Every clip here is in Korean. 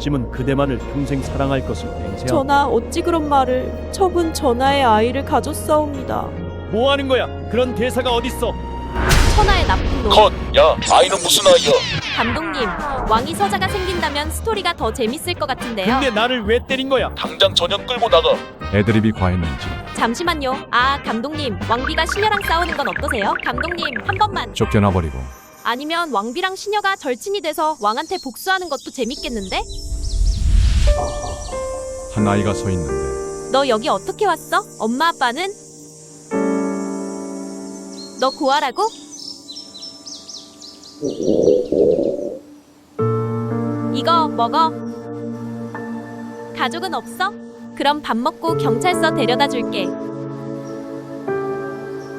찜은 그대만을 평생 사랑할 것을 맹세하고 전하 어찌 그런 말을 처분 전하의 아이를 가졌사옵니다. 뭐 하는 거야? 그런 대사가 어딨어? 천하의 나쁜 놈. 컷! 야, 아이는 무슨 아이야? 감독님, 왕이 서자가 생긴다면 스토리가 더 재밌을 것 같은데요. 근데 나를 왜 때린 거야? 당장 저녁 끌고 나가. 애드립이 과했는지 잠시만요. 아, 감독님, 왕비가 시녀랑 싸우는 건 어떠세요? 감독님, 한 번만. 쫓겨나 버리고 아니면 왕비랑 시녀가 절친이 돼서 왕한테 복수하는 것도 재밌겠는데? 한 아이가 서 있는데 너 여기 어떻게 왔어? 엄마 아빠는? 너 고아라고? 이거 먹어. 가족은 없어? 그럼 밥 먹고 경찰서 데려다 줄게.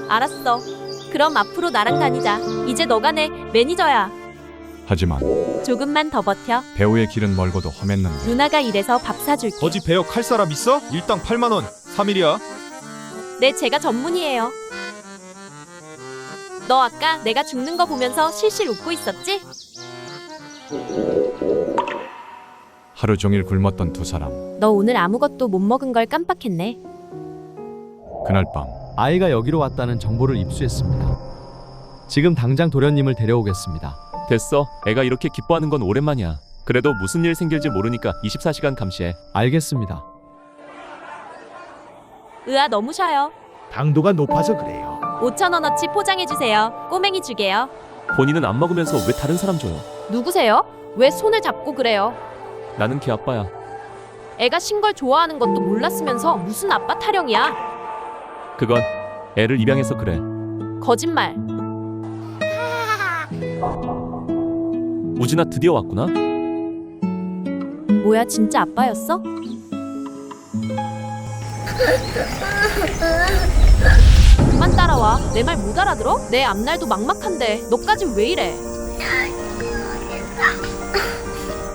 알았어. 그럼 앞으로 나랑 다니자. 이제 너가 내 매니저야. 하지만 조금만 더 버텨. 배우의 길은 멀고도 험했는데 누나가 이래서 밥 사줄게. 거지 배역 할 사람 있어? 일당 8만 원. 3일이야. 네, 제가 전문이에요. 너 아까 내가 죽는 거 보면서 실실 웃고 있었지? 하루 종일 굶었던 두 사람 너 오늘 아무것도 못 먹은 걸 깜빡했네. 그날 밤 아이가 여기로 왔다는 정보를 입수했습니다. 지금 당장 도련님을 데려오겠습니다. 됐어. 애가 이렇게 기뻐하는 건 오랜만이야. 그래도 무슨 일 생길지 모르니까 24시간 감시해. 알겠습니다. 으아, 너무 셔요. 당도가 높아서 그래요. 5천 원어치 포장해 주세요. 꼬맹이 주게요. 본인은 안 먹으면서 왜 다른 사람 줘요? 누구세요? 왜 손을 잡고 그래요? 나는 걔 아빠야. 애가 신 걸 좋아하는 것도 몰랐으면서 무슨 아빠 타령이야? 그건 애를 입양해서 그래. 거짓말. 우진아 드디어 왔구나. 뭐야, 진짜 아빠였어? 그만 따라와. 내 말 못 알아들어? 내 앞날도 막막한데 너까진 왜 이래?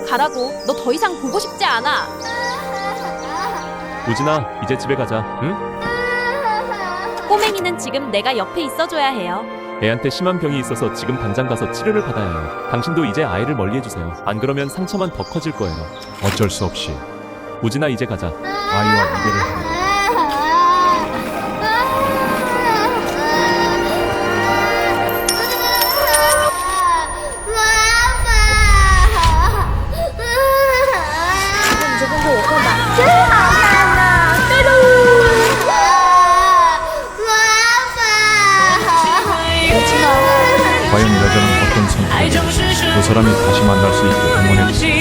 가라고. 너 더 이상 보고 싶지 않아. 우진아 이제 집에 가자. 응? 꼬맹이는 지금 내가 옆에 있어줘야 해요. 애한테 심한 병이 있어서 지금 당장 가서 치료를 받아야 해요. 당신도 이제 아이를 멀리 해주세요. 안 그러면 상처만 더 커질 거예요. 어쩔 수 없이 우진아 이제 가자. 아이와 이별을 과연 여 어떤 선택을 두 사람이 다시 만날 수 있게 응원해주세요